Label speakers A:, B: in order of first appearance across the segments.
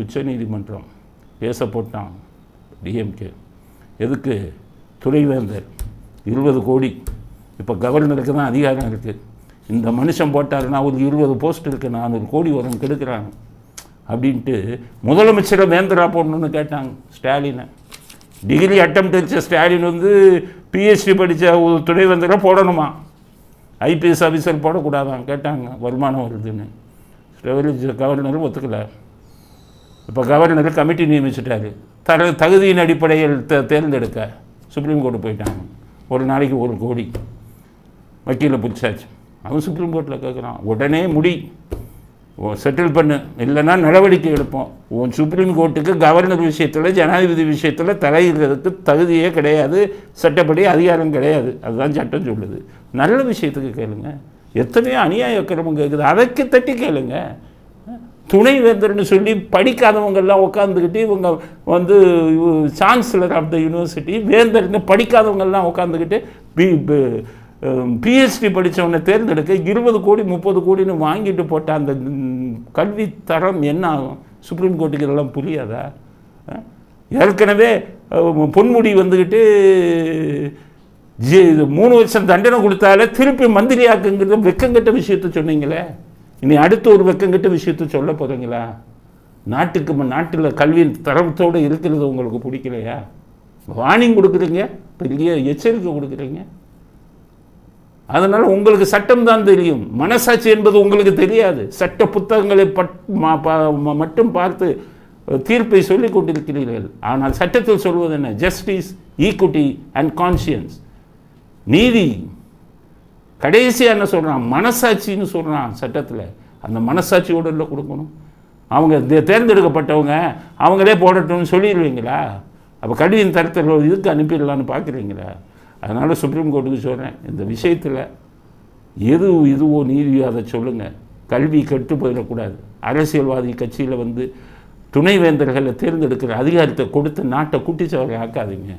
A: உச்சநீதிமன்றம் பேச போட்டான் டிஎம்கே. எதுக்கு? துணைவேந்தர் இருபது கோடி. இப்போ கவர்னருக்கு தான் அதிகாரம் இருக்குது இந்த மனுஷன் போட்டாருன்னா ஒரு இருபது போஸ்ட் இருக்குது நானூறு கோடி வரும் கெடுக்கிறாங்க அப்படின்ட்டு முதலமைச்சரை வேந்தரா போடணும்னு கேட்டாங்க ஸ்டாலினை. டிகிரி அட்டம் வச்ச ஸ்டாலின் வந்து பிஹெச்டி படித்த ஒரு துணைவேந்தரை போடணுமா? ஐபிஎஸ் ஆஃபீஸர் போடக்கூடாதான் கேட்டாங்க. வருமானம் வருதுன்னு. கவர்னரும் ஒத்துக்கலை. இப்போ கவர்னர் கமிட்டி நியமிச்சிட்டாரு. தர தகுதியின் அடிப்படையில் த தேர்ந்தெடுக்க சுப்ரீம் கோர்ட்டு போயிட்டாங்க. ஒரு நாளைக்கு ஒரு கோடி. வக்கீலை பிடிச்சாச்சு. அவன் சுப்ரீம் கோர்ட்டில் கேட்குறான் உடனே முடி. செட்டில் பண்ணு. இல்லைன்னா நடவடிக்கை எடுப்போம். உன் சுப்ரீம் கோர்ட்டுக்கு கவர்னர் விஷயத்தில் ஜனாதிபதி விஷயத்தில் தலையிடுறதுக்கு தகுதியே கிடையாது. சட்டப்படி அதிகாரம் கிடையாது. அதுதான் சட்டம் சொல்லுது. நல்ல விஷயத்துக்கு கேளுங்க. எத்தனையோ அநியாய கிரமம் கேட்குது அதைக்கு தட்டி கேளுங்க. துணைவேந்தர்னு சொல்லி படிக்காதவங்கெல்லாம் உட்காந்துக்கிட்டு இவங்க வந்து சான்சலர் ஆஃப் த யூனிவர்சிட்டி வேந்தர்னு படிக்காதவங்கெல்லாம் உட்காந்துக்கிட்டு பி பிஹெச்டி படித்தவனை தேர்ந்தெடுக்க இருபது கோடி முப்பது கோடின்னு வாங்கிட்டு போட்ட அந்த கல்வி தரம் என்ன ஆகும்? சுப்ரீம் கோர்ட்டுக்கு இதெல்லாம் புரியாதா? ஏற்கனவே பொன்முடி வந்துக்கிட்டு ஜி இது மூணு வருஷம் தண்டனை கொடுத்தாலே திருப்பி மந்திரியாக்குங்கிறது வெக்கங்கட்ட விஷயத்த சொன்னீங்களே? இனி அடுத்து ஒரு வெக்கங்கட்ட விஷயத்த சொல்ல போகிறீங்களா நாட்டுக்கு நாட்டில் கல்வியின் தரத்தோடு இருக்கிறது உங்களுக்கு பிடிக்கலையா? வார்னிங் கொடுக்குறீங்க பெரிய எச்சரிக்கை கொடுக்குறீங்க. அதனால் உங்களுக்கு சட்டம் தான் தெரியும். மனசாட்சி என்பது உங்களுக்கு தெரியாது. சட்ட புத்தகங்களை பட் மட்டும் பார்த்து தீர்ப்பை சொல்லிக் கொண்டிருக்கிறீர்கள். ஆனால் சட்டத்தில் சொல்வது என்ன? ஜஸ்டிஸ் ஈக்குட்டி அண்ட் கான்சியன்ஸ் நீதி கடைசியாக என்ன சொல்கிறான் மனசாட்சின்னு சொல்கிறான் சட்டத்தில். அந்த மனசாட்சியோடு இல்லை கொடுக்கணும்? அவங்க தே- தேர்ந்தெடுக்கப்பட்டவங்க அவங்களே போடட்டும்னு சொல்லிடுவீங்களா? அப்போ கல்வியின் தரத்தில் இதுக்கு அனுப்பிடலான்னு பார்க்குறீங்களா அதனால் சுப்ரீம் கோர்ட்டுக்கு சொல்கிறேன் இந்த விஷயத்தில் எது இதுவோ நீதியோ அதை சொல்லுங்கள் கல்வி கெட்டு போயிடக்கூடாது. அரசியல்வாதி கட்சியில் வந்து துணைவேந்தர்களை தேர்ந்தெடுக்கிற அதிகாரத்தை கொடுத்து நாட்டை குட்டிச்சவரை ஆக்காதீங்க.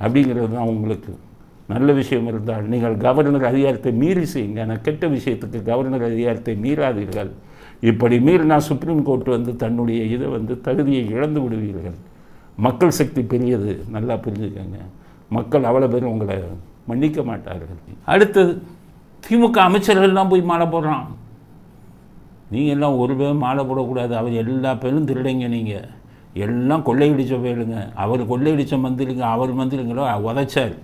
A: அப்படிங்கிறது தான் உங்களுக்கு நல்ல விஷயம் இருந்தால் நீங்கள் கவர்னர் அதிகாரத்தை மீறி செய்யுங்க. ஆனால் கெட்ட விஷயத்துக்கு கவர்னர் அதிகாரத்தை மீறாதீர்கள். இப்படி மீறினா சுப்ரீம் கோர்ட் வந்து தன்னுடைய இதை வந்து தகுதியை இழந்து விடுவீர்கள். மக்கள் சக்தி பெரியது. நல்லா புரிஞ்சுக்கோங்க. மக்கள் அவ்வளோ பேர் உங்களை மன்னிக்க மாட்டார்கள். அடுத்தது திமுக அமைச்சர்கள்லாம் போய் மாலை போடுறான். நீங்கள் எல்லாம் ஒரு பேரும் மாலை போடக்கூடாது. அவர் எல்லா பேரும் திருடைங்க நீங்கள் எல்லாம் கொள்ளையடிச்ச போயிடுங்க அவர் கொள்ளையடித்த மந்திரிங்க அவர் மந்திரிங்களோ உதைச்சார்.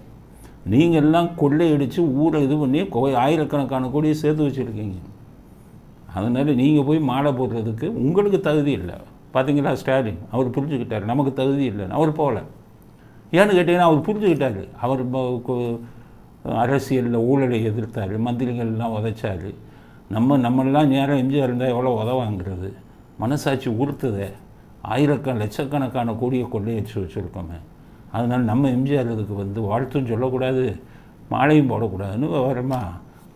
A: நீங்கள் எல்லாம் கொள்ளையடித்து ஊரை இது பண்ணி கோ- ஆயிரக்கணக்கான கோடியை சேர்த்து வச்சுருக்கீங்க. அதனால் நீங்கள் போய் மாலை போடுறதுக்கு உங்களுக்கு தகுதி இல்லை. பார்த்தீங்களா ஸ்டாலின்? அவர் புரிஞ்சுக்கிட்டார். நமக்கு தகுதி இல்லைன்னு அவர் போகல. ஏன்னு கேட்டிங்கன்னா அவர் புரிஞ்சுக்கிட்டார். அவர் அரசியலில் ஊழலை எதிர்த்தார். மந்திரிகள்லாம் உதைச்சார். நம்ம நம்மெல்லாம் நேரம் எம்ஜிஆர் இருந்தால் எவ்வளோ உதவாங்கிறது. மனசாட்சி உறுத்துதே. ஆயிரக்கண லட்சக்கணக்கான கோடியை கொள்ளையடிச்சு வச்சுருக்கோமே. அதனால் நம்ம எம்ஜிஆருக்கு வந்து வாழ்த்தும் சொல்லக்கூடாது மாலையும் போடக்கூடாதுன்னு விவரமா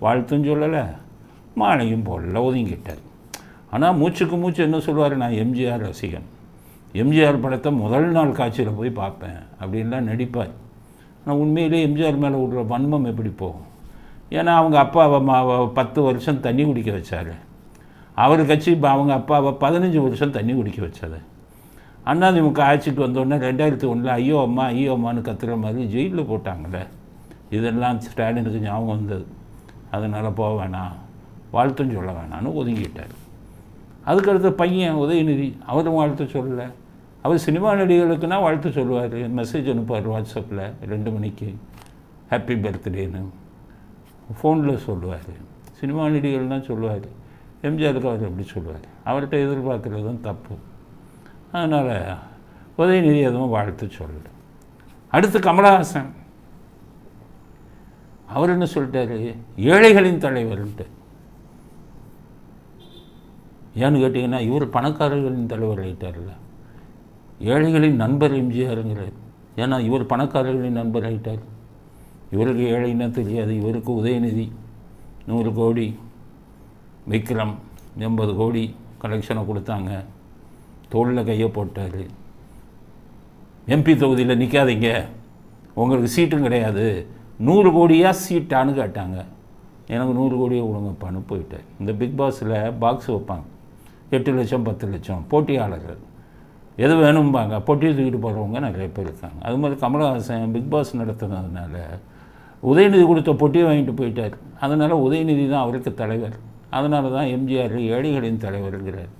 A: வாழ்த்தும் சொல்லலை மாலையும் போடல ஒதுங்கிட்டார். ஆனால் மூச்சுக்கு மூச்சு என்ன சொல்லுவார்? நான் எம்ஜிஆர் ரசிகன். எம்ஜிஆர் படத்தை முதல் நாள் காட்சியில் போய் பார்ப்பேன் அப்படின்லாம் நடிப்பார். ஆனால் உண்மையிலே எம்ஜிஆர் மேலே விடுற வன்மம் எப்படி போகும்? ஏன்னா அவங்க அப்பாவை மா- பத்து வருஷம் தண்ணி குடிக்க வச்சார். அவர் கட்சி அவங்க அப்பாவை பதினஞ்சு வருஷம் தண்ணி குடிக்க வச்சது அண்ணாதிமுக ஆட்சிக்கு வந்தோடனே ரெண்டாயிரத்தி ஒன்றில் ஐயோ அம்மா ஐயோ அம்மான்னு கத்துற மாதிரி ஜெயிலில் போட்டாங்களே. இதெல்லாம் ஸ்டாலினுக்கு ஞாபகம் வந்தது. அதனால் போக வேணாம் வாழ்த்தும் சொல்ல வேணாம்னு ஒதுங்கிட்டார். அதுக்கடுத்த பையன் உதயநிதி அவரும் வாழ்த்து சொல்லலை. அவர் சினிமா நடிகர்களுக்குன்னா வாழ்த்து சொல்லுவார். மெசேஜ் அனுப்புவார் வாட்ஸ்அப்பில் ரெண்டு மணிக்கு ஹாப்பி பர்த்டேன்னு ஃபோனில் சொல்லுவார். சினிமா நடிகர்கள்லாம் சொல்லுவார். எம்ஜிஆருக்கு அவர் எப்படி சொல்லுவார். அவர்கிட்ட எதிர்பார்க்குறது தான் தப்பு. அதனால் உதயநிதி எதுவும் வாழ்த்து சொல்லலை. அடுத்து கமலஹாசன். அவர் என்ன சொல்லிட்டாரு? ஏழைகளின் தலைவர்ன்ட்டு. ஏன்னு கேட்டிங்கன்னா இவர் பணக்காரர்களின் தலைவர் ஆகிட்டார்ல ஏழைகளின் நண்பர் எம்ஜிஆருங்கிறார். ஏன்னா இவர் பணக்காரர்களின் நண்பர் ஆகிட்டார் இவருக்கு ஏழைன்னா தெரியாது. இவருக்கு உதயநிதி நூறு கோடி விக்ரம் எண்பது கோடி கலெக்ஷனை கொடுத்தாங்க. தோளில் கையை போட்டார். எம்பி தொகுதியில் நிற்காதீங்க உங்களுக்கு சீட்டும் கிடையாது. நூறு கோடியாக சீட்டான்னு கேட்டாங்க. எனக்கு நூறு கோடியை கொடுங்கப்பான்னு போயிட்டேன் இந்த பிக் பாஸில் பாக்ஸ் வைப்பாங்க. எட்டு லட்சம் பத்து லட்சம் போட்டியாளர்கள். எது வேணும்பாங்க? பொட்டியை தூக்கிட்டு போகிறவங்க நிறைய பேர் இருக்காங்க. அது மாதிரி கமலஹாசன் பிக் பாஸ் நடத்துனதுனால உதயநிதி கொடுத்த பொட்டியை வாங்கிட்டு போயிட்டார். அதனால் உதயநிதி தான் அவருக்கு தலைவர். அதனால தான் எம்ஜிஆர் ஏழைகளின் தலைவருங்கிறார்.